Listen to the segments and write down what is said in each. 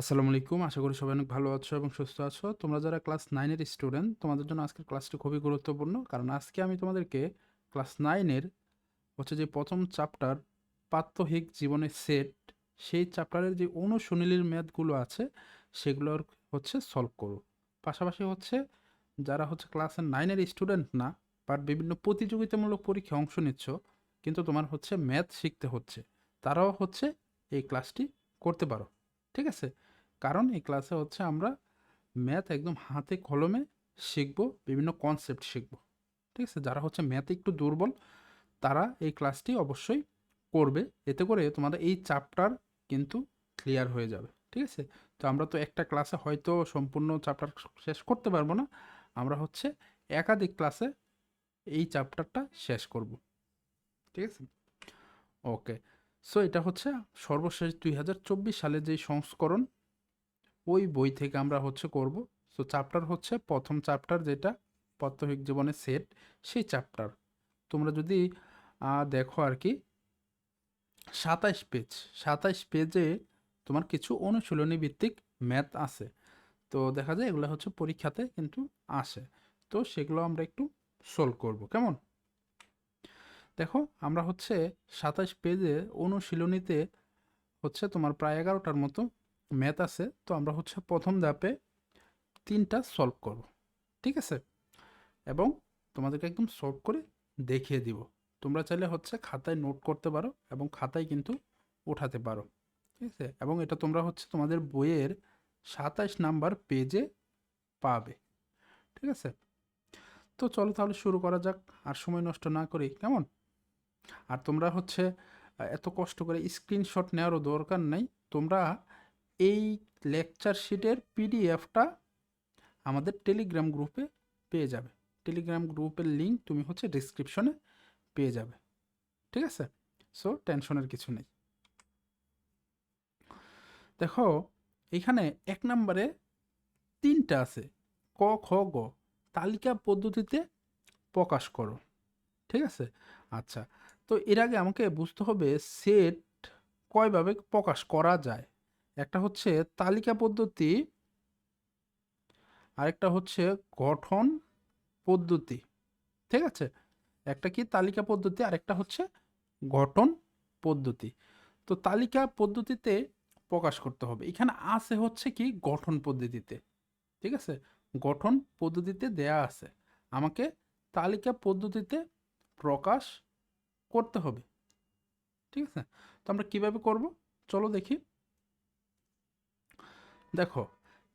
আসসালামু আলাইকুম। আশা করি সবাই অনেক ভালো আছো এবং সুস্থ আছো। তোমরা যারা ক্লাস নাইনের স্টুডেন্ট, তোমাদের জন্য আজকের ক্লাসটি খুবই গুরুত্বপূর্ণ। কারণ আজকে আমি তোমাদেরকে ক্লাস নাইনের হচ্ছে যে প্রথম চ্যাপ্টার প্রাত্যহিক জীবনের সেট সেই চ্যাপ্টারের যে অনুশীলনীর ম্যাথগুলো আছে, সেগুলোর হচ্ছে সলভ করো। পাশাপাশি হচ্ছে যারা হচ্ছে ক্লাস নাইনের স্টুডেন্ট না বাট বিভিন্ন প্রতিযোগিতামূলক পরীক্ষায় অংশ নিচ্ছ, কিন্তু তোমার হচ্ছে ম্যাথ শিখতে হচ্ছে, তারাও হচ্ছে এই ক্লাসটি করতে পারো। ঠিক আছে? কারণ এই ক্লাসে হচ্ছে আমরা ম্যাথ একদম হাতে কলমে শিখব, বিভিন্ন কনসেপ্ট শিখব। ঠিক আছে? যারা হচ্ছে ম্যাথে একটু দুর্বল, তারা এই ক্লাসটি অবশ্যই করবে। এতে করে তোমাদের এই চ্যাপ্টার কিন্তু ক্লিয়ার হয়ে যাবে। ঠিক আছে? তো আমরা তো একটা ক্লাসে হয়তো সম্পূর্ণ চ্যাপ্টার শেষ করতে পারব না। আমরা হচ্ছে একাধিক ক্লাসে এই চ্যাপ্টারটা শেষ করব। ঠিক আছে? ওকে সো এটা হচ্ছে সর্বশেষ দুই সালের যে সংস্করণ ওই বই থেকে আমরা হচ্ছে করব। সো চ্যাপ্টার হচ্ছে প্রথম চ্যাপ্টার যেটা, প্রাত্যহিক জীবনের সেট সেই চ্যাপ্টার তোমরা যদি দেখো আর কি, সাতাইশ পেজ সাতাইশ পেজে তোমার কিছু অনুশীলনী ভিত্তিক ম্যাথ আছে। তো দেখা যায় এগুলো হচ্ছে পরীক্ষাতে কিন্তু আসে। তো সেগুলো আমরা একটু সলভ করব, কেমন? দেখো, আমরা হচ্ছে সাতাশ পেজে অনুশীলনীতে হচ্ছে তোমার প্রায় এগারোটার মতো ম্যাথ আছে, তো আমরা হচ্ছে প্রথম ধাপে তিনটা সলভ করব, ঠিক আছে? এবং তোমাদেরকে একদম সলভ করে দেখিয়ে দিব। তোমরা চাইলে হচ্ছে খাতায় নোট করতে পারো এবং খাতায় কিন্তু ওঠাতে পারো, ঠিক আছে? এবং এটা তোমরা হচ্ছে তোমাদের বইয়ের সাতাইশ নাম্বার পেজে পাবে, ঠিক আছে? তো চলো তাহলে শুরু করা যাক, আর সময় নষ্ট না করি কেমন? আর তোমরা হচ্ছে এত কষ্ট করে স্ক্রিনশট নেওয়ারও দরকার নেই। তোমরা এই লেকচার শিটের পিডিএফটা আমাদের টেলিগ্রাম গ্রুপে পেয়ে যাবে। টেলিগ্রাম গ্রুপের লিঙ্ক তুমি হচ্ছে ডিসক্রিপশনে পেয়ে যাবে। ঠিক আছে? সো টেনশনের কিছু নেই। দেখো, এখানে এক নম্বরে তিনটা আছে। ক, খ, গ। তালিকা পদ্ধতিতে প্রকাশ করো। ঠিক আছে? আচ্ছা। তো এর আগে আমাকে বুঝতে হবে সেট কয়ভাবে প্রকাশ করা যায়। একটা হচ্ছে তালিকা পদ্ধতি, আরেকটা হচ্ছে গঠন পদ্ধতি, ঠিক আছে? একটা কি তালিকা পদ্ধতি, আরেকটা হচ্ছে গঠন পদ্ধতি। তো তালিকা পদ্ধতিতে প্রকাশ করতে হবে। এখানে আছে হচ্ছে কি গঠন পদ্ধতিতে, ঠিক আছে? গঠন পদ্ধতিতে দেয়া আছে। আমাকে তালিকা পদ্ধতিতে প্রকাশ করতে হবে, ঠিক আছে? তো আমরা কীভাবে করব? চলো দেখি। দেখো,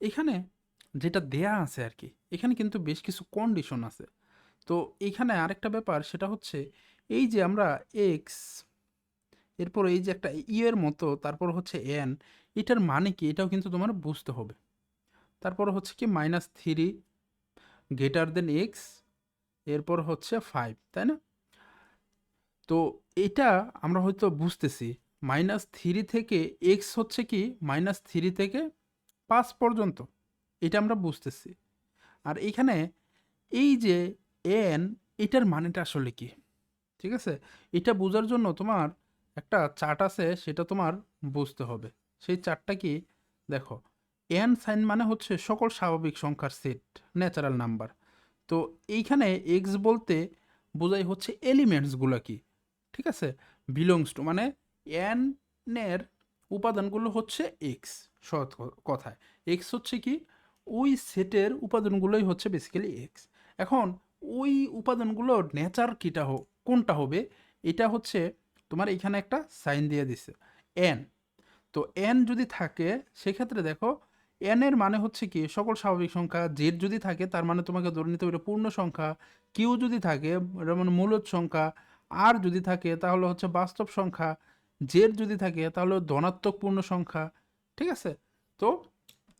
এখানে যেটা দেয়া আছে আর কি, এখানে কিন্তু বেশ কিছু কন্ডিশন আছে। তো এখানে আরেকটা ব্যাপার, সেটা হচ্ছে এই যে আমরা এক্স এরপর এই যে একটা ই এর মতো, তারপর হচ্ছে এন এটার মানে কি, এটাও কিন্তু তোমার বুঝতে হবে। তারপর হচ্ছে কি minus three greater than X এরপর হচ্ছে ফাইভ তাই না? তো এটা আমরা হয়তো বুঝতেছি মাইনাস থ্রি থেকে এক্স হচ্ছে কি মাইনাস থ্রি থেকে পাঁচ পর্যন্ত। এটা আমরা বুঝতেছি। আর এখানে এই যে এন এটার মানেটা আসলে কি? ঠিক আছে? এটা বোঝার জন্য তোমার একটা চার্ট আছে, সেটা তোমার বুঝতে হবে। সেই চার্টটা কি? দেখো এন সাইন মানে হচ্ছে সকল স্বাভাবিক সংখ্যার সেট ন্যাচারাল নাম্বার তো এইখানে এক্স বলতে বোঝাই হচ্ছে এলিমেন্টসগুলো কি? ঠিক আছে? বিলংস টু মানে এন এর উপাদানগুলো হচ্ছে এক্স সৎ কথায়। এক্স হচ্ছে কি? ওই সেটের উপাদানগুলোই হচ্ছে বেসিক্যালি এক্স এখন ওই উপাদানগুলোর নেচার কিটা হোক কোনটা হবে? এটা হচ্ছে তোমার এখানে একটা সাইন দিয়ে দিছে এন তো এন যদি থাকে, সেক্ষেত্রে দেখো এন এর মানে হচ্ছে কি? সকল স্বাভাবিক সংখ্যা জেড যদি থাকে, তার মানে তোমাকে ধরে নিতে হবে পূর্ণ সংখ্যা। কিউ যদি থাকে যেমন মূলত সংখ্যা। আর যদি থাকে, তাহলে হচ্ছে বাস্তব সংখ্যা। জেড যদি থাকে, তাহলে ধনাত্মক পূর্ণ সংখ্যা। ঠিক আছে? তো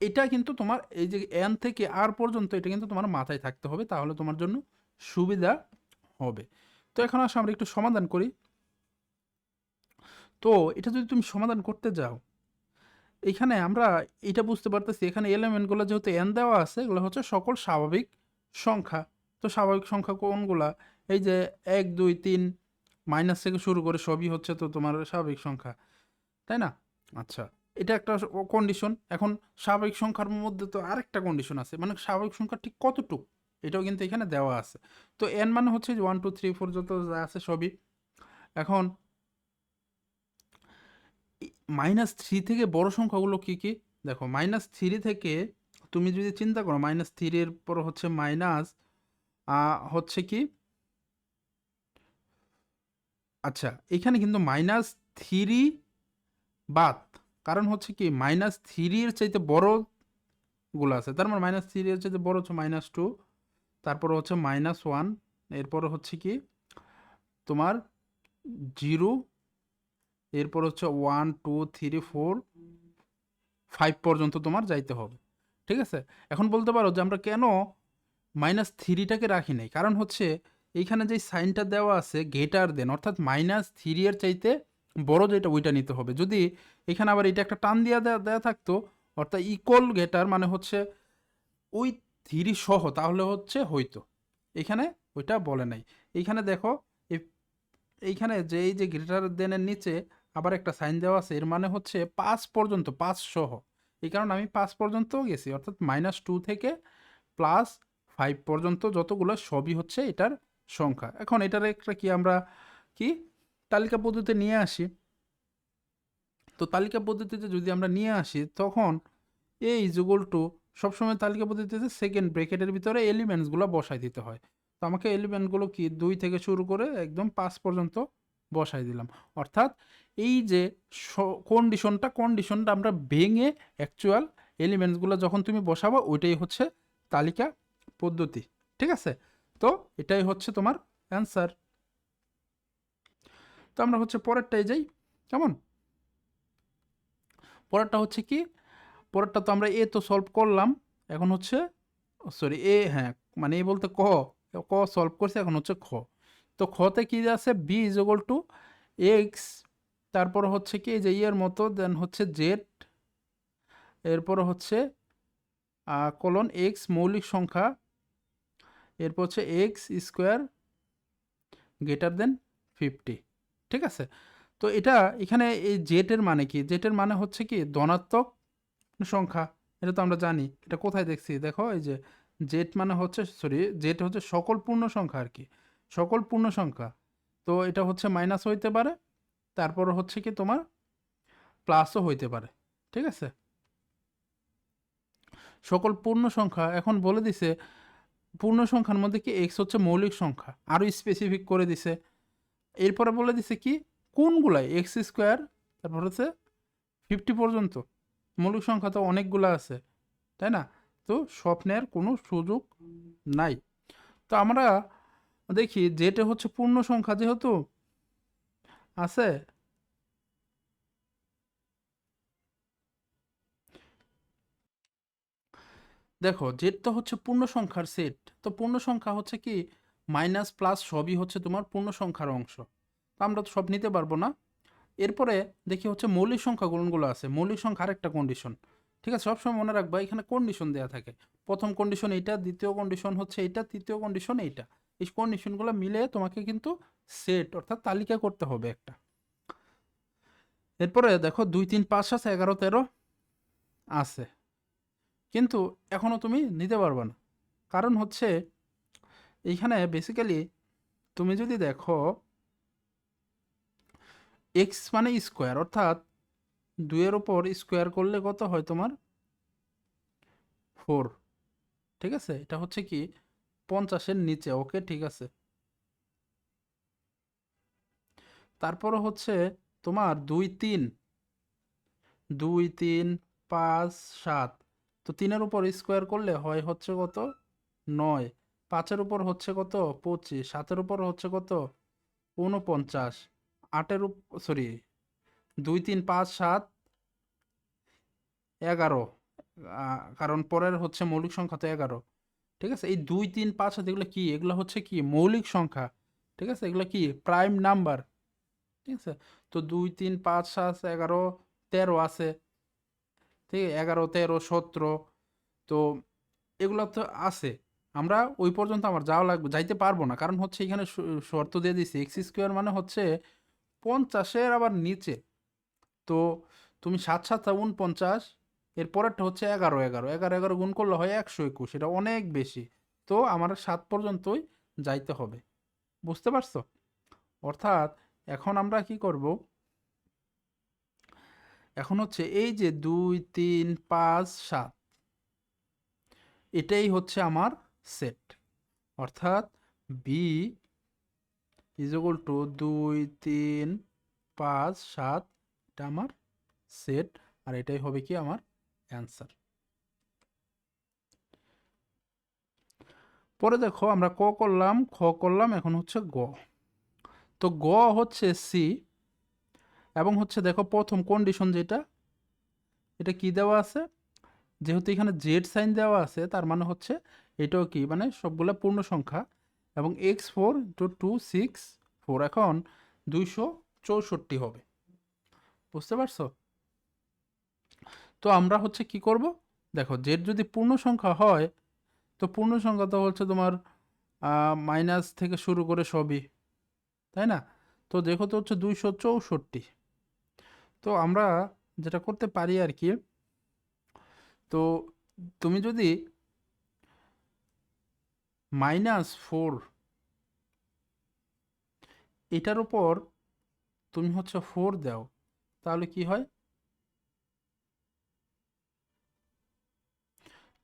এটা কিন্তু তোমার এই যে এন থেকে আর পর্যন্ত এটা কিন্তু তোমার মাথায় থাকতে হবে, তাহলে তোমার জন্য সুবিধা হবে। তো এখন আসো, আমরা একটু সমাধান করি। তো এটা যদি তুমি সমাধান করতে যাও, এখানে আমরা এটা বুঝতে পারতেছি, এখানে এলিমেন্টগুলো যেহেতু এন দেওয়া আছে, এগুলো হচ্ছে সকল স্বাভাবিক সংখ্যা। তো স্বাভাবিক সংখ্যা কোনগুলা? এই যে এক, দুই, তিন মাইনাস থেকে শুরু করে সবই হচ্ছে তো তোমার স্বাভাবিক সংখ্যা, তাই না? আচ্ছা। এটা একটা কন্ডিশন এখন স্বাভাবিক সংখ্যার মধ্যে তো আরেকটা কন্ডিশন আছে। মানে স্বাভাবিক সংখ্যা ঠিক কতটুক, এটাও কিন্তু এখানে দেওয়া আছে। তো এন মানে হচ্ছে যে ওয়ান টু থ্রি ফোর যত যা আছে সবই। এখন মাইনাস থ্রি থেকে বড় সংখ্যাগুলো কি কি? দেখো মাইনাস থ্রি থেকে তুমি যদি চিন্তা করো মাইনাস থ্রির পর হচ্ছে মাইনাস হচ্ছে কি? আচ্ছা এখানে কিন্তু মাইনাস থ্রি বাদ। কারণ হচ্ছে কি মাইনাস থ্রির চাইতে বড়গুলো আছে। তার মানে মাইনাস থ্রির চাইতে বড় হচ্ছে মাইনাস টু তারপর হচ্ছে মাইনাস ওয়ান এরপর হচ্ছে কি, তোমার জিরো এরপর হচ্ছে one two three four five পর্যন্ত তোমার যাইতে হবে। ঠিক আছে? এখন বলতে পারো যে আমরা কেন মাইনাস থ্রিটাকে রাখি নাই? কারণ হচ্ছে এইখানে যে সাইনটা দেওয়া আছে গেটার দেন, অর্থাৎ মাইনাস থ্রি এর চাইতে বড় যেটা ওইটা নিতে হবে। যদি এখানে আবার এটা একটা টান দেওয়া দেওয়া দেওয়া থাকতো, অর্থাৎ ইকুয়াল গেটার মানে হচ্ছে ওই থ্রি সহ, তাহলে হচ্ছে হইতো। এখানে ওইটা বলে নাই। এইখানে দেখো এই- এইখানে যে, এই যে গ্রেটার দেনের নিচে আবার একটা সাইন দেওয়া আছে, এর মানে হচ্ছে পাঁচ পর্যন্ত, পাঁচ সহ। এই কারণে আমি পাঁচ পর্যন্ত গেছি, অর্থাৎ মাইনাস টু থেকে প্লাস ফাইভ পর্যন্ত যতগুলো, সবই হচ্ছে এটার সংখ্যা। এখন এটার একটা কি, আমরা কি তালিকা পদ্ধতিতে নিয়ে আসি। তো তালিকা পদ্ধতিতে যদি আমরা নিয়ে আসি, তখন এই যুগল টু সবসময় তালিকা পদ্ধতিতে সেকেন্ড ব্রেকেটের ভিতরে এলিমেন্টসগুলো বসাই দিতে হয়। তো আমাকে এলিমেন্টগুলো কি দুই থেকে শুরু করে একদম পাঁচ পর্যন্ত বসাই দিলাম। অর্থাৎ এই যে কন্ডিশনটা কন্ডিশনটা আমরা ভেঙে অ্যাকচুয়াল এলিমেন্টসগুলো যখন তুমি বসাবো, ওইটাই হচ্ছে তালিকা পদ্ধতি। ঠিক আছে? তো এটাই হচ্ছে তোমার অ্যান্সার তো আমরা হচ্ছে পরেরটাই যাই, কেমন? পরেরটা হচ্ছে কি? পরেরটা তো আমরা এ তো সলভ করলাম, এখন হচ্ছে সরি এ হ্যাঁ মানে এ বলতে ক ক সলভ করছে, এখন হচ্ছে খ। তো খতে কি আছে? B is equal to x তারপর হচ্ছে কি যে ইয়ের মতো দেন হচ্ছে জেড এরপর হচ্ছে কলন এক্স মৌলিক সংখ্যা, এরপর হচ্ছে x square greater than fifty ঠিক আছে? তো এটা এখানে এই জেটের মানে কি? জেটের মানে হচ্ছে কি? ধনাত্মক সংখ্যা। এটা তো আমরা জানি। এটা কোথায় দেখছি? দেখো, এই যে জেট মানে হচ্ছে সরি জেট হচ্ছে সকল পূর্ণ সংখ্যা আর কি। সকল পূর্ণ সংখ্যা। তো এটা হচ্ছে মাইনাস হইতে পারে, তারপর হচ্ছে কি তোমার প্লাসও হইতে পারে। ঠিক আছে? সকল পূর্ণ সংখ্যা এখন বলে দিছে, পূর্ণ সংখ্যার মধ্যে কি এক্স হচ্ছে মৌলিক সংখ্যা। আরও স্পেসিফিক করে দিছে। এরপরে বলে দিছে কি? কোনগুলাই? এক্স স্কোয়ার তারপর হচ্ছে ফিফটি পর্যন্ত। মৌলিক সংখ্যা তো অনেকগুলো আছে, তাই না? তো স্বপ্নের কোনো সুযোগ নাই। তো আমরা দেখি, যেটা হচ্ছে পূর্ণ সংখ্যা যেহেতু আছে, দেখো জেড তো হচ্ছে পূর্ণ সংখ্যার সেট তো পূর্ণ সংখ্যা হচ্ছে কি? মাইনাস প্লাস সবই হচ্ছে তোমার পূর্ণ সংখ্যার অংশ। তো আমরা তো সব নিতে পারব না। এরপরে দেখি হচ্ছে মৌলিক সংখ্যা গুণগুলো আছে। মৌলিক সংখ্যা আরেকটা কন্ডিশন ঠিক আছে, সবসময় মনে রাখবা, এখানে কন্ডিশন দেওয়া থাকে। প্রথম কন্ডিশন এইটা, দ্বিতীয় কন্ডিশন হচ্ছে এইটা, তৃতীয় কন্ডিশন এইটা। এই কন্ডিশনগুলো মিলে তোমাকে কিন্তু সেট অর্থাৎ তালিকা করতে হবে একটা। এরপরে দেখো, দুই, তিন, পাঁচ আছে এগারো, তেরো আছে। কিন্তু এখনও তুমি নিতে পারবে না। কারণ হচ্ছে এইখানে বেসিক্যালি তুমি যদি দেখো এক্স মানে স্কোয়ার অর্থাৎ দুইয়ের ওপর স্কোয়ার করলে কত হয় তোমার? ফোর ঠিক আছে? এটা হচ্ছে কি পঞ্চাশের নিচে ওকে ঠিক আছে? তারপরে হচ্ছে তোমার দুই তিন দুই তিন পাঁচ সাত, তো তিনের উপর স্কোয়ার করলে হয় হচ্ছে কত? নয়। পাঁচের উপর হচ্ছে কত? পঁচিশ। সাতের উপর হচ্ছে কত? ঊনপঞ্চাশ। আটের উপ সরি দুই, তিন, পাঁচ, সাত, এগারো। কারণ পরের হচ্ছে মৌলিক সংখ্যা তো এগারো। ঠিক আছে? এই দুই, তিন, পাঁচ সাত, এগুলো কী? এগুলো হচ্ছে কি? মৌলিক সংখ্যা। ঠিক আছে? এগুলো কি? Prime number. ঠিক আছে? তো দুই, তিন, পাঁচ, সাত, এগারো, তেরো আছে। ঠিক এগারো, তেরো, সতেরো। তো এগুলো তো আছে। আমরা ওই পর্যন্ত আমার যাওয়া লাগবে, যাইতে পারব না। কারণ হচ্ছে এখানে শর্ত দিয়ে দিছি এক্স স্কোয়ার মানে হচ্ছে পঞ্চাশের আবার নিচে। তো তুমি সাত সাতটা উনপঞ্চাশ এর পরেরটা হচ্ছে এগারো এগারো। এগারো এগারো গুণ করলে হয় একশো একুশ, এটা অনেক বেশি। তো আমার সাত পর্যন্তই যাইতে হবে। বুঝতে পারছ? অর্থাৎ এখন আমরা কি করব? এখন হচ্ছে এই যে দুই, তিন, পাঁচ, সাত, এটাই হচ্ছে আমার সেট অর্থাৎ বি ইজ ইকুয়াল টু দুই, তিন, পাঁচ, সাত, এটা আমার সেট আর এটাই হবে কি আমার অ্যান্সার পরে দেখো আমরা ক করলাম, খ করলাম, এখন হচ্ছে গ। তো গ হচ্ছে সি এবং হচ্ছে দেখো প্রথম কন্ডিশন যেটা, এটা কি দেওয়া আছে? যেহেতু এখানে জেড সাইন দেওয়া আছে, তার মানে হচ্ছে এটাও কি? মানে সবগুলো পূর্ণ সংখ্যা। এবং x four two two six four এখন দুইশো চৌষট্টি হবে। বুঝতে পারছ? তো আমরা হচ্ছে কি করব? দেখো জেড যদি পূর্ণ সংখ্যা হয়, তো পূর্ণ সংখ্যা তো হচ্ছে তোমার মাইনাস থেকে শুরু করে সবই, তাই না? তো দেখো তো হচ্ছে দুইশো চৌষট্টি। তো আমরা যেটা করতে পারি আর কি, তো তুমি যদি মাইনাস ফোর। এটার উপর তুমি হচ্ছে ফোর দাও, তাহলে কি হয়?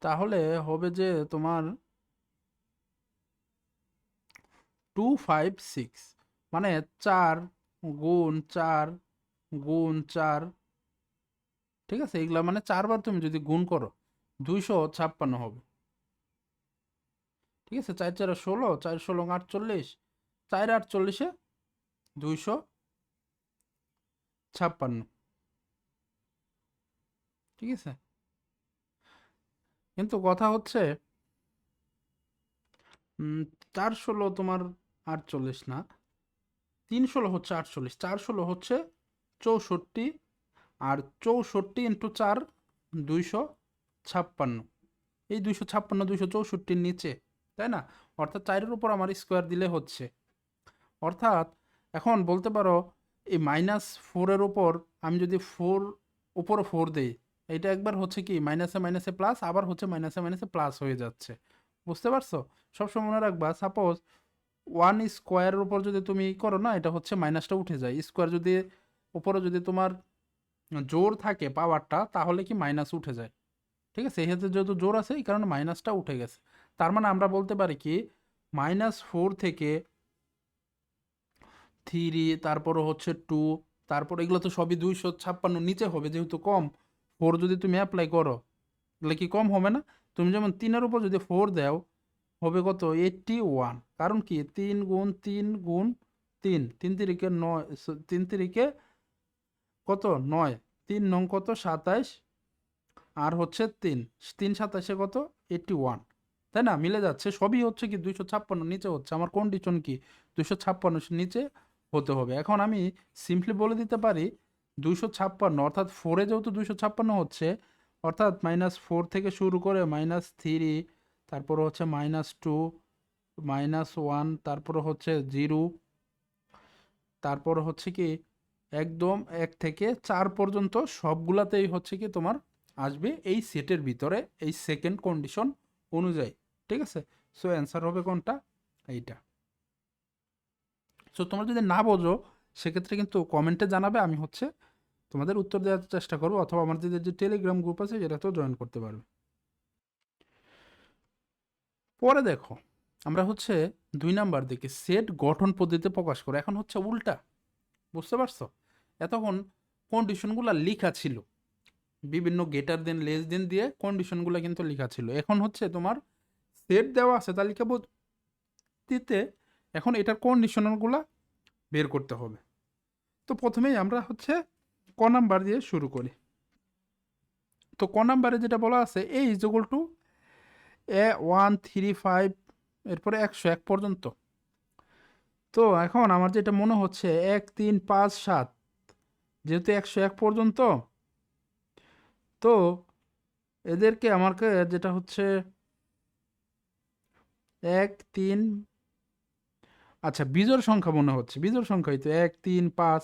তাহলে হবে যে তোমার টু ফাইভ সিক্স মানে চার গুণ চার গুণ চার, ঠিক আছে? এগুলা মানে চারবার তুমি যদি গুণ করো, দুইশো ছাপ্পান্ন হবে। ঠিক আছে? চার চার ষোলো চার ষোলো আটচল্লিশ চার আটচল্লিশে দুইশো ছাপ্পান্ন। ঠিক আছে? কিন্তু কথা হচ্ছে চার ষোলো তোমার আটচল্লিশ না, তিন ষোলো হচ্ছে আটচল্লিশ চার ষোলো হচ্ছে চৌষট্টি, আর চৌষট্টি ইন্টু চার দুইশো ছাপ্পান্ন। এই দুইশো ছাপ্পান্ন, দুইশো চৌষট্টির নিচে তাই না? অর্থাৎ চারের উপর আমার স্কোয়ার দিলে হচ্ছে। অর্থাৎ এখন বলতে পারো, এই মাইনাস ফোরের ওপর আমি যদি ফোর উপরও ফোর দিই এটা একবার হচ্ছে কি মাইনাসে মাইনাসে প্লাস আবার হচ্ছে মাইনাসে মাইনাসে প্লাস হয়ে যাচ্ছে। বুঝতে পারছ? সবসময় মনে রাখবা সাপোজ ওয়ান স্কোয়ারের উপর যদি তুমি করো না, এটা হচ্ছে মাইনাসটা উঠে যায়। স্কোয়ার যদি উপরে যদি তোমার জোর থাকে পাওয়ারটা তাহলে কি মাইনাস উঠে যায়? ঠিক আছে? এই যেহেতু জোর আছে, এই কারণে মাইনাসটা উঠে গেছে। তার মানে আমরা বলতে পারি কি মাইনাস ফোর থেকে থ্রি তারপরে হচ্ছে টু তারপর এগুলো তো সবই দুইশো ছাপ্পান্ন নিচে হবে, যেহেতু কম ফোর যদি তুমি অ্যাপ্লাই করো, তাহলে কি কম হবে না? তুমি যেমন তিনের উপর যদি ফোর দাও, হবে কত? এইটটি ওয়ান কারণ কি? তিন গুণ তিন গুণ তিন তিন তিরিকে নয়, তিন তিরিকে কত? নয়, তিন নং কত? সাতাইশ, আর হচ্ছে তিন তিন সাতাশে কত? এইটটি ওয়ান তাই না? মিলে যাচ্ছে। সবই হচ্ছে কি দুইশো ছাপ্পান্ন, নিচে হচ্ছে। আমার কন্ডিশন কি? দুইশো ছাপ্পান্ন নিচে হতে হবে। এখন আমি সিম্পলি বলে দিতে পারি দুইশো ছাপ্পান্ন, অর্থাৎ ফোরে যেহেতু দুইশো ছাপ্পান্ন হচ্ছে, অর্থাৎ মাইনাস ফোর থেকে শুরু করে মাইনাস থ্রি তারপর হচ্ছে মাইনাস টু মাইনাস ওয়ান তারপর হচ্ছে জিরো তারপর হচ্ছে কি একদম এক থেকে চার পর্যন্ত সবগুলাতেই হচ্ছে কি তোমার আসবে এই সেটের ভিতরে, এই সেকেন্ড কন্ডিশন অনুযায়ী। ঠিক আছে? সো অ্যান্সার হবে কোনটা? এইটা। সো তোমরা যদি না বোঝো, সেক্ষেত্রে কিন্তু কমেন্টে জানাবে, আমি হচ্ছে তোমাদের উত্তর দেওয়ার চেষ্টা করব, অথবা আমাদের যে টেলিগ্রাম গ্রুপ আছে, সেটাতেও জয়েন করতে পারবে। পরে দেখো, আমরা হচ্ছে দুই নাম্বার দিকে সেট গঠন পদ্ধতিতে প্রকাশ করো। এখন হচ্ছে উল্টা, বুঝতে পারছ? এতক্ষণ কন্ডিশনগুলো লেখা ছিল। বিভিন্ন গেটার দেন লেস দেন দিয়ে কন্ডিশনগুলো কিন্তু লেখা ছিল। এখন হচ্ছে তোমার সেট দেওয়া আছে, তালিকা দিতে এখন এটার কন্ডিশনারগুলো বের করতে হবে। তো প্রথমেই আমরা হচ্ছে ক নাম্বার দিয়ে শুরু করি। তো ক নাম্বারে যেটা বলা আছে A is equal to A one three five এরপরে একশো এক পর্যন্ত। তো এখন আমার যেটা মনে হচ্ছে, এক, তিন, পাঁচ, সাত, যেহেতু একশো এক পর্যন্ত, তো এদেরকে আমাকে যেটা হচ্ছে এক, তিন। আচ্ছা বিজোড় সংখ্যা মনে হচ্ছে। বিজোড় সংখ্যাই তো এক, তিন, পাঁচ।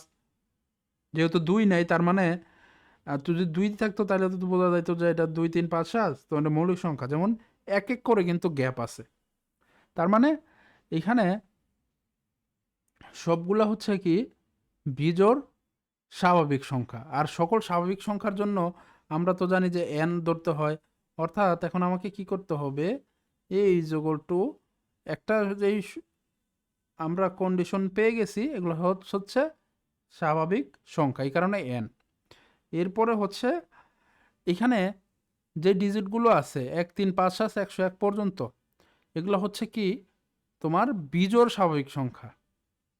যেহেতু দুই নাই, তার মানে যদি দুই থাকতো, তাহলে তো বোঝা যাইতো যে এটা দুই, তিন, পাঁচ, সাত। তো এটা মৌলিক সংখ্যা। যেমন এক এক করে কিন্তু গ্যাপ আছে। তার মানে এখানে সবগুলা হচ্ছে কি, বিজোড় স্বাভাবিক সংখ্যা। আর সকল স্বাভাবিক সংখ্যার জন্য আমরা তো জানি যে এন ধরতে হয়। অর্থাৎ এখন আমাকে কি করতে হবে? এই যোগল টু একটা যেই আমরা কন্ডিশন পেয়ে গেছি, এগুলো হচ- হচ্ছে স্বাভাবিক সংখ্যা, এই কারণে এন এরপরে হচ্ছে এখানে যে ডিজিটগুলো আছে, এক, তিন, পাঁচ, সাত, একশো এক পর্যন্ত, এগুলো হচ্ছে কি? তোমার বিজোড় স্বাভাবিক সংখ্যা,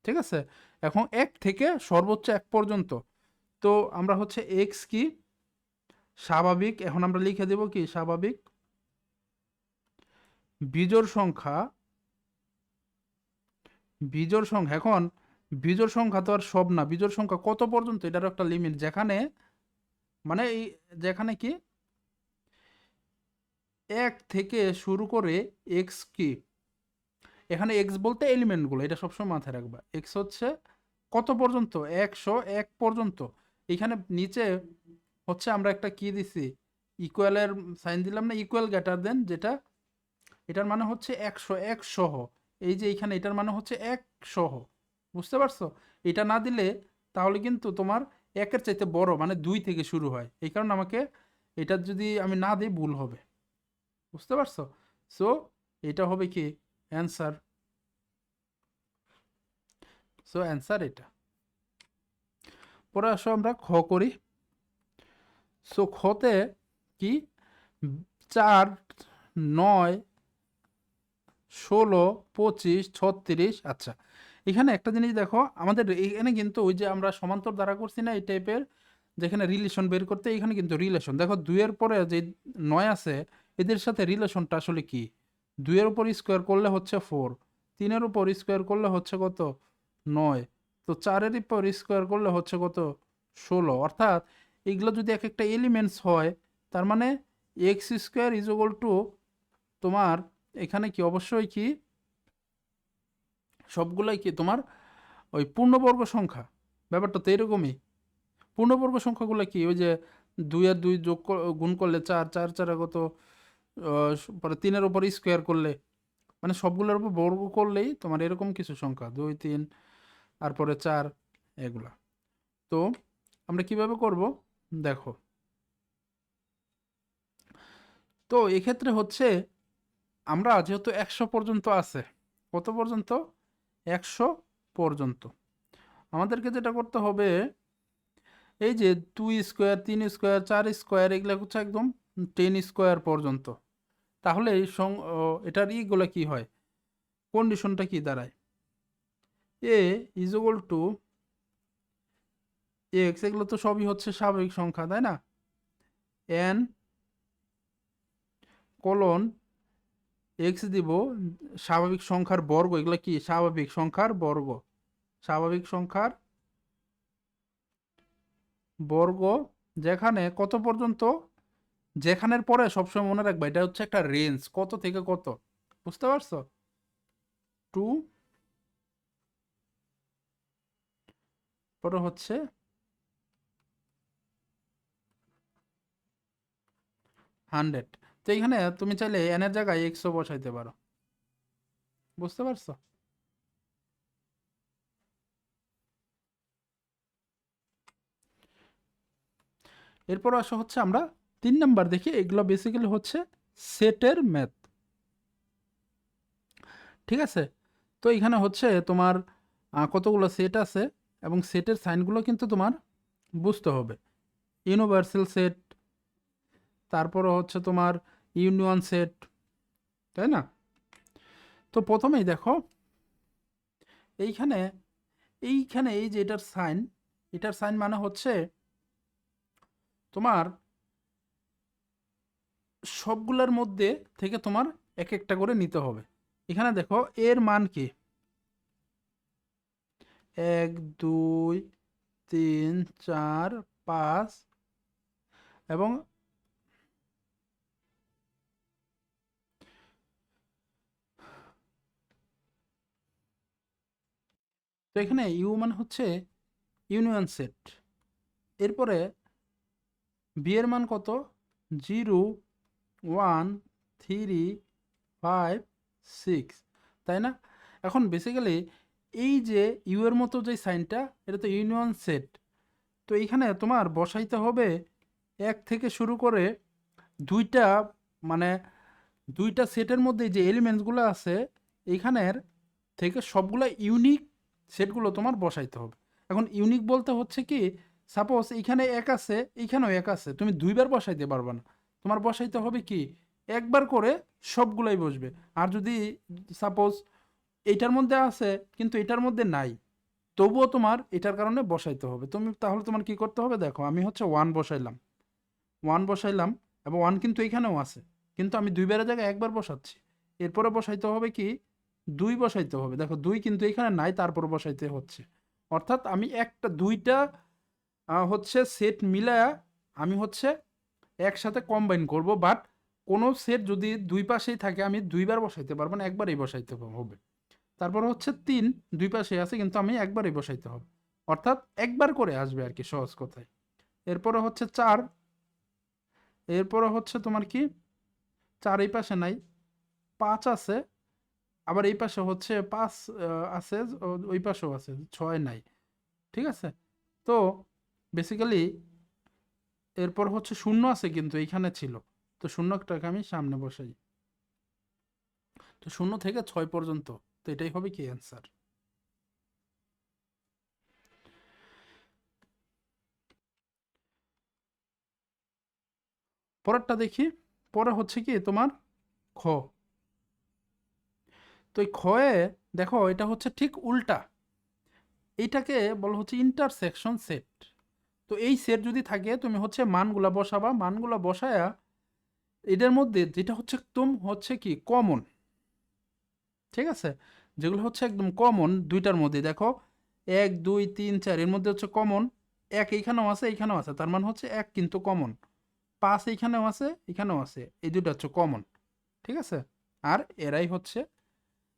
ঠিক আছে? এখন এক থেকে সর্বোচ্চ এক পর্যন্ত, তো আমরা হচ্ছে এক্স কি? স্বাভাবিক, এখন আমরা লিখে দেব কি? স্বাভাবিক বিজোড় সংখ্যা বিজোড় সংখ্যা, এখন বিজোড় সংখ্যা তো আর সব না, বিজোড় সংখ্যা কত পর্যন্ত এটারও একটা লিমিট যেখানে মানে এই, যেখানে কি? এক থেকে শুরু করে এক্স কি? এখানে এক্স বলতে এলিমেন্টগুলো এটা সবসময় মাথায় রাখবা। এক্স হচ্ছে কত পর্যন্ত? একশো এক পর্যন্ত। এখানে নিচে হচ্ছে আমরা একটা কি দিছি? ইকুয়ালের সাইন দিলাম না ইকুয়াল গ্রেটার দেন যেটা এটার মানে হচ্ছে একশো এক সহ এই যে এখানে এটার মানে হচ্ছে এক সহ বুঝতে পারছ? এটা না দিলে তাহলে কিন্তু তোমার একের চাইতে বড় মানে দুই থেকে শুরু হয়। এই কারণে আমাকে এটা যদি আমি না দিই, ভুল হবে। বুঝতে পারছ? সো এটা হবে কি? অ্যান্সার সো অ্যান্সার এটা। পরে আসো আমরা খ করি। সো খতে কি? চার, নয় ষোলো, পঁচিশ, ছত্রিশ আচ্ছা। এখানে একটা জিনিস দেখো, আমাদের এখানে কিন্তু ওই যে আমরা সমান্তর দ্বারা করছি না, এই টাইপের যেখানে রিলেশন বের করতে, এখানে কিন্তু রিলেশন দেখো, দুইয়ের পরে যে নয় আছে, এদের সাথে রিলেশনটা আসলে কি? দুইয়ের উপর স্কোয়ার করলে হচ্ছে ফোর তিনের উপর স্কোয়ার করলে হচ্ছে কত? নয়। তো চারের উপর স্কোয়ার করলে হচ্ছে কত? ষোলো। অর্থাৎ এগুলো যদি এক একটা এলিমেন্টস হয়, তার মানে এক্স স্কোয়ার ইজ টু তোমার এখানে কি অবশ্যই কি? সবগুলাই কি তোমার ওই পূর্ণবর্গ সংখ্যা? ব্যাপারটা তো এরকমই। পূর্ণবর্গ সংখ্যাগুলো কি? ওই যে দুই আর দুই যোগ গুণ করলে চার চার, চারে কত পরে তিনের ওপর স্কোয়ার করলে মানে সবগুলোর উপর বর্গ করলেই তোমার এরকম কিছু সংখ্যা, দুই, তিন তারপরে চার, এগুলা। তো আমরা কীভাবে করব? দেখো। তো এক্ষেত্রে হচ্ছে আমরা যেহেতু একশো পর্যন্ত আছে, কত পর্যন্ত? একশো পর্যন্ত। আমাদেরকে যেটা করতে হবে, এই যে দুই স্কোয়ার, তিন স্কোয়ার, চার স্কোয়ার, এগুলো হচ্ছে একদম টেন স্কোয়ার পর্যন্ত। তাহলে এই সং এটার ইগুলো কি হয়? কন্ডিশনটা কি দাঁড়ায়? A is equal to x, এগুলো তো সবই হচ্ছে স্বাভাবিক সংখ্যা, তাই না? এন কলন এক্স দিব, স্বাভাবিক সংখ্যার বর্গ, এগুলো কি? স্বাভাবিক সংখ্যার বর্গ। স্বাভাবিক সংখ্যার বর্গ, যেখানে কত পর্যন্ত? যেখানের পরে সবসময় মনে রাখবা, এটা হচ্ছে একটা রেঞ্জ কত থেকে কত? বুঝতে পারছ? টু পরে হচ্ছে হান্ড্রেড তো এখানে তুমি চাইলে এনের জায়গায় এক্সও বসাইতে পারো। বুঝতে পারছ? এরপর আসা হচ্ছে আমরা তিন নাম্বার দেখি, এগুলো বেসিক্যালি হচ্ছে সেটের ম্যাথ ঠিক আছে? তো এখানে হচ্ছে তোমার কতগুলো সেট আছে এবং সেটের সাইনগুলো কিন্তু তোমার বুঝতে হবে। ইউনিভার্সাল সেট তারপরে হচ্ছে তোমার ইউনিয়ন সেট, তাই না? তো প্রথমেই দেখো, এইখানে এইখানে এই যে এটার সাইন এটার সাইন মানে হচ্ছে তোমার সবগুলোর মধ্যে থেকে তোমার এক একটা করে নিতে হবে। এখানে দেখো, এর মান কি? এক, দুই, তিন, চার, পাঁচ এবং তো এখানে ইউ মানে হচ্ছে ইউনিয়ন সেট এরপরে বি এর মান কত? Zero, one, three, five, six. তাই না? এখন বেসিক্যালি এই যে ইউ এর মতো যে সাইনটা, এটা তো ইউনিয়ন সেট তো এইখানে তোমার বসাইতে হবে এক থেকে শুরু করে দুইটা মানে দুইটা সেটের মধ্যে যে এলিমেন্টসগুলো আছে এইখানের থেকে সবগুলো ইউনিক সেটগুলো তোমার বসাইতে হবে। এখন ইউনিক বলতে হচ্ছে কি সাপোজ এইখানে এক আছে এইখানেও এক আছে, তুমি দুইবার বসাইতে পারবে না। তোমার বসাইতে হবে কি, একবার করে সবগুলাই বসবে। আর যদি সাপোজ এইটার মধ্যে আছে, কিন্তু এটার মধ্যে নাই, তবুও তোমার এটার কারণে বসাইতে হবে। তুমি তাহলে তোমার কি করতে হবে দেখো, আমি হচ্ছে ওয়ান বসাইলাম। ওয়ান বসাইলাম, এবং ওয়ান কিন্তু এখানেও আছে, কিন্তু আমি দুইবারের জায়গায় একবার বসাচ্ছি। এরপরে বসাইতে হবে কি দুই বসাইতে হবে। দেখো, দুই কিন্তু এখানে নাই, তারপর বসাইতে হচ্ছে। অর্থাৎ আমি একটা, দুইটা হচ্ছে সেট মিলায়া আমি হচ্ছে একসাথে কম্বাইন করব। বাট কোনো সেট যদি দুই পাশেই থাকে, আমি দুইবার বসাইতে পারব না, একবারই বসাইতে হবে। তারপর হচ্ছে তিন, দুই পাশে আছে, কিন্তু আমি একবারই বসাইতে হবে। অর্থাৎ একবার করে আসবে আর কি, সহজ কথায়। এরপরে হচ্ছে চার। এরপরে হচ্ছে তোমার কি? চার এই পাশে নাই, পাঁচ আছে। আবার এই পাশে হচ্ছে পাঁচ আছে ওই পাশেও আছে, ছয় নাই, ঠিক আছে? তো বেসিক্যালি এরপর হচ্ছে শূন্য আছে কিন্তু এইখানে ছিল, তো শূন্যটাকে আমি সামনে বসাই। তো শূন্য থেকে ছয় পর্যন্ত, তো এটাই হবে কি অ্যান্সার পরেরটা দেখি, পরে হচ্ছে কি তোমার খ। তো এই খয়ে দেখো এটা হচ্ছে ঠিক উল্টা। এইটাকে বলা হচ্ছে ইন্টারসেকশন সেট তো এই সেট যদি থাকে, তুমি হচ্ছে মানগুলা বসাবা, মানগুলা বসায়া এটার মধ্যে যেটা হচ্ছে একদম হচ্ছে কি কমন ঠিক আছে? যেগুলো হচ্ছে একদম কমন দুইটার মধ্যে। দেখো, এক, দুই, তিন, চার, এর মধ্যে হচ্ছে কমন এক এইখানেও আছে এইখানেও আছে। তার মানে হচ্ছে এক কিন্তু কমন পাঁচ এইখানেও আছে এখানেও আছে। এই দুটো হচ্ছে কমন ঠিক আছে? আর এরাই হচ্ছে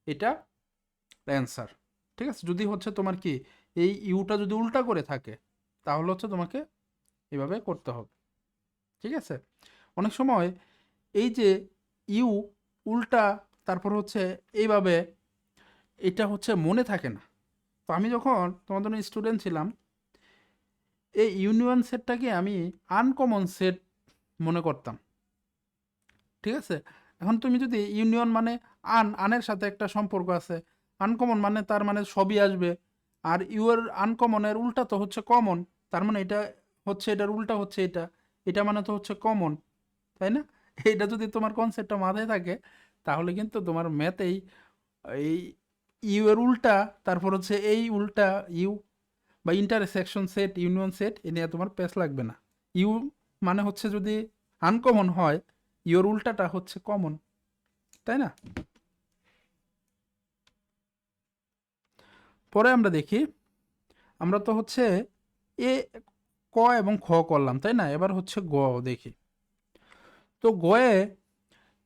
এটা অ্যান্সার ঠিক আছে? যদি হচ্ছে তোমার কি, এই ইউটা যদি উল্টা করে থাকে, তাহলে হচ্ছে তোমাকে এভাবে করতে হবে, ঠিক আছে? অনেক সময় এই যে ইউ উল্টা, তারপর হচ্ছে এইভাবে, এটা হচ্ছে মনে থাকে না। তো আমি যখন তোমাদের স্টুডেন্ট ছিলাম, এই ইউনিয়ন সেটটাকে আমি আনকমন সেট মনে করতাম, ঠিক আছে? এখন তুমি যদি ইউনিয়ন মানে আন, আনের সাথে একটা সম্পর্ক আছে আনকমন মানে তার মানে সবই আসবে, আর ইউর আনকমনের উল্টা তো হচ্ছে কমন তার মানে এটা হচ্ছে এটার উল্টা হচ্ছে এটা এটা মানে তো হচ্ছে কমন তাই না? এটা যদি তোমার কনসেপ্টটা মাথায় থাকে, তাহলে কিন্তু তোমার ম্যাথেই এই ইউ এর উল্টা, তারপর হচ্ছে এই উল্টা ইউ বা intersection set union set A নিয়ে তোমার পেস লাগবে না। ইউ মানে হচ্ছে যদি আনকমন হয় ইউর উল্টাটা হচ্ছে কমন, তাই না? পরে আমরা দেখি, আমরা তো হচ্ছে এ ক এবং খ করলাম, তাই না? এবার হচ্ছে গ দেখি। তো গয়ে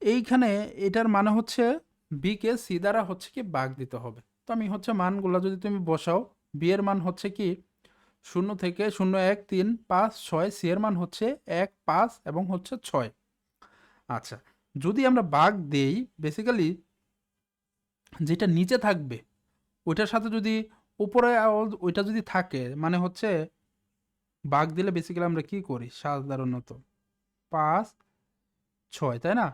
এইখানে এটার মানে হচ্ছে বিকে সি দ্বারা হচ্ছে কি বাঘ দিতে হবে। তো আমি হচ্ছে মানগুলো যদি তুমি বসাও বি এর মান হচ্ছে কি শূন্য থেকে শূন্য এক তিন পাঁচ ছয় সি এর মান হচ্ছে এক, পাঁচ এবং হচ্ছে ছয়। আচ্ছা যদি আমরা বাঘ দেই বেসিক্যালি যেটা নিচে থাকবে, ওইটার সাথে যদি উপরে ওইটা যদি থাকে মানে হচ্ছে বাঘ দিলে বেসিক্যালি আমরা কি করি? সাধারণত পাঁচ, ছয়, তাই না?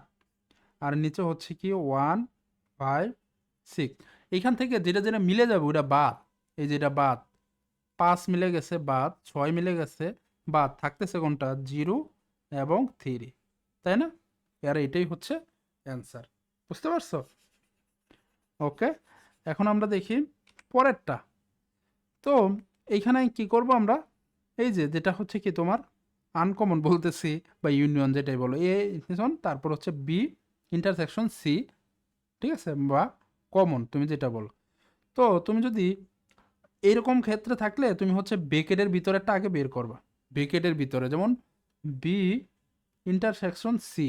আর নিচে হচ্ছে কি? ওয়ান ফাইভ সিক্স এইখান থেকে যেটা যেটা মিলে যাবে ওটা বাদ। এই যেটা বাদ, পাঁচ মিলে গেছে, বাদ, ছয় মিলে গেছে, বাদ, থাকতেছে কোনটা? জিরো এবং থ্রি তাই না? আর এটাই হচ্ছে অ্যান্সার। বুঝতে পারছ? ওকে, এখন আমরা দেখি পরেরটা। তো এইখানে কি করব আমরা? এই যে, যেটা হচ্ছে কি তোমার আনকমন বলতেছি, বা ইউনিয়ন যেটাই বলো এ তারপর হচ্ছে বি ইন্টারসেকশন সি ঠিক আছে? বা কমন তুমি যেটা বলো। তো তুমি যদি এইরকম ক্ষেত্রে থাকলে, তুমি হচ্ছে বেকেটের ভিতরেরটা আগে বের করবা। বেকেটের ভিতরে, যেমন বি ইন্টারসেকশন সি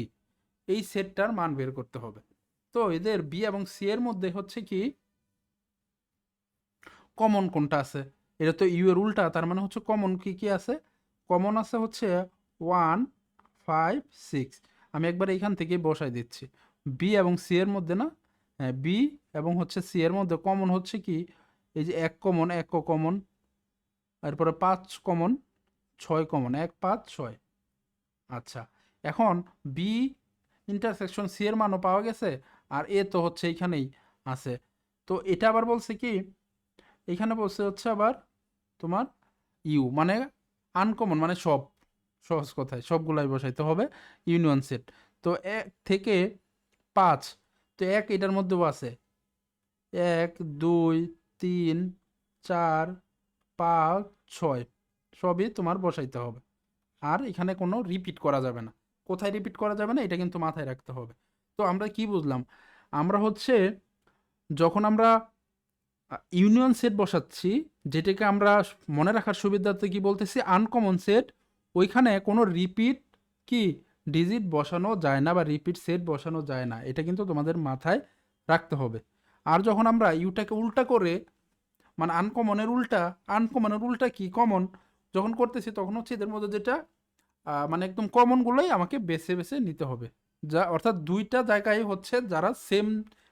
এই সেটটার মান বের করতে হবে। তো এদের বি এবং সি এর মধ্যে হচ্ছে কি? কমন কোনটা আছে? এটা তো ইউ এর উল্টা, তার মানে হচ্ছে কমন কি কি আছে? কমন আছে হচ্ছে ওয়ান ফাইভ সিক্স আমি একবার এইখান থেকে বসাই দিচ্ছি। বি এবং সি এর মধ্যে না? হ্যাঁ বি এবং হচ্ছে সি এর মধ্যে কমন হচ্ছে কি? এই যে এক কমন এক কমন এরপরে পাঁচ কমন ছয় কমন এক, পাঁচ, ছয়। আচ্ছা এখন বি ইন্টারসেকশন সি এর মানও পাওয়া গেছে আর এ তো হচ্ছে এইখানেই আছে। তো এটা আবার বলছে কি? এখানে বলছে হচ্ছে আবার তোমার ইউ মানে আনকমন মানে সব, সহজ কথায়, সবগুলাই বসাইতে হবে ইউনিয়ন সেট তো এক থেকে পাঁচ, তো এক এটার মধ্যেও আছে। এক, দুই, তিন, চার, পাঁচ, ছয়, সবই তোমার বসাইতে হবে। আর এখানে কোনো রিপিট করা যাবে না। কোথায় রিপিট করা যাবে না, এটা কিন্তু মাথায় রাখতে হবে। তো আমরা কি বুঝলাম? আমরা হচ্ছে যখন আমরা ইউনিয়ন সেট বসাচ্ছি, যেটাকে আমরা মনে রাখার সুবিধার্থে কি বলতেছি আনকমন সেট ওইখানে কোনো রিপিট কি ডিজিট বসানো যায় না বা রিপিট সেট বসানো যায় না, এটা কিন্তু তোমাদের মাথায় রাখতে হবে। আর যখন আমরা ইউটাকে উল্টা করে মানে আনকমনের উল্টা আনকমনের উল্টা কি কমন যখন করতেছি তখন হচ্ছে এদের মধ্যে যেটা মানে একদম কমনগুলোই আমাকে বেছে বেছে নিতে হবে। যা, অর্থাৎ দুইটা জায়গায় হচ্ছে যারা সেম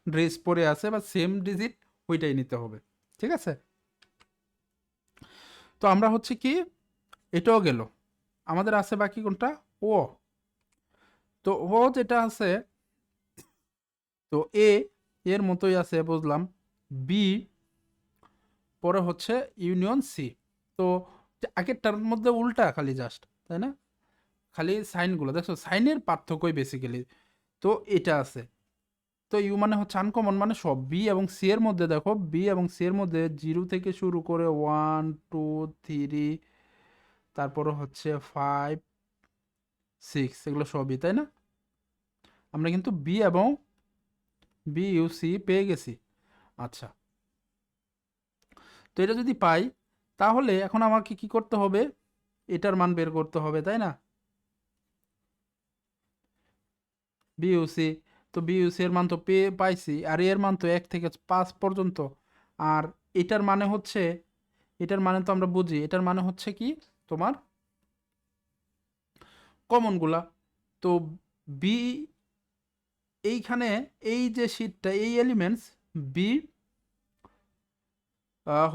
ড্রেস পরে আছে বা সেম ডিজিট ওইটাই নিতে হবে। ঠিক আছে? তো আমরা হচ্ছে কি, এটাও গেল। আমাদের আছে বাকি কোনটা? ও। তো ও যেটা আছে, তো এ, এর মতোই আছে বুঝলাম। বি, পরে হচ্ছে ইউনিয়ন সি। তো যে আগেরটার মধ্যে উল্টা খালি জাস্ট তাই না? খালি সাইনগুলো। দেখছ, সাইনের পার্থক্যই বেসিক্যালি তো এটা আছে। তো ইউ মানে হচ্ছে আনকমন মানে সব। বি এবং সি এর মধ্যে দেখো বি এবং সি এর মধ্যে জিরো থেকে শুরু করে ওয়ান টু থ্রি তারপরে হচ্ছে ফাইভ সিক্স এগুলো সবই, তাই না? আমরা কিন্তু বি এবং বি ইউ সি পেয়ে গেছি। আচ্ছা। তো এটা যদি পাই, তাহলে এখন আমাকে কি করতে হবে? এটার মান বের করতে হবে, তাই না? বিইউসি তো বিইউসি এর মান তো পেয়ে পাইছি। আর এর মান তো এক থেকে পাঁচ পর্যন্ত। আর এটার মানে হচ্ছে, এটার মানে তো আমরা বুঝি। এটার মানে হচ্ছে কি? তোমার কমনগুলা তো বি এইখানে এই যে শীটটা এই এলিমেন্টস বি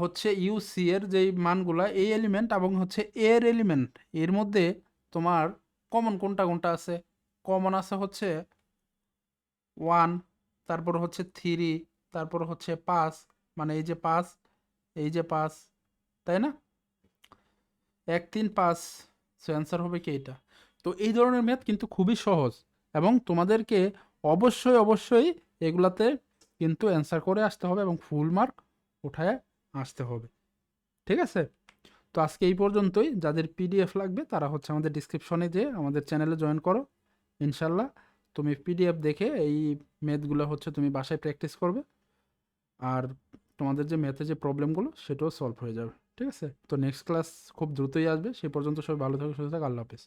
হচ্ছে ইউসি এর যেই মানগুলা, এই এলিমেন্ট এবং হচ্ছে এর এলিমেন্ট এর মধ্যে তোমার কমন কোনটা কোনটা আছে? কমন আছে হচ্ছে ওয়ান তারপর হচ্ছে থ্রি তারপর হচ্ছে পাঁচ মানে এই যে পাঁচ, এই যে পাঁচ, তাই না? এক, তিন, পাঁচ সো অ্যান্সার হবে কি এটা? তো এই ধরনের ম্যাথ কিন্তু খুবই সহজ এবং তোমাদেরকে অবশ্যই অবশ্যই এগুলাতে কিন্তু অ্যান্সার করে আসতে হবে এবং ফুল মার্ক উঠায় আসতে হবে। ঠিক আছে? তো আজকে এই পর্যন্তই। যাদের পিডিএফ লাগবে তারা হচ্ছে আমাদের ডিসক্রিপশনে যে আমাদের চ্যানেলে জয়েন করো, ইনশাল্লাহ। তুমি পিডিএফ দেখে এই ম্যাথগুলো হচ্ছে তুমি বাসায় প্র্যাকটিস করবে। আর তোমাদের যে ম্যাথে যে প্রবলেমগুলো সেটাও সলভ হয়ে যাবে। ঠিক আছে? তো নেক্সট ক্লাস খুব দ্রুতই আসবে। সেই পর্যন্ত সবাই ভালো থাকো, সুস্থ থাকো। আল্লাহ হাফিজ।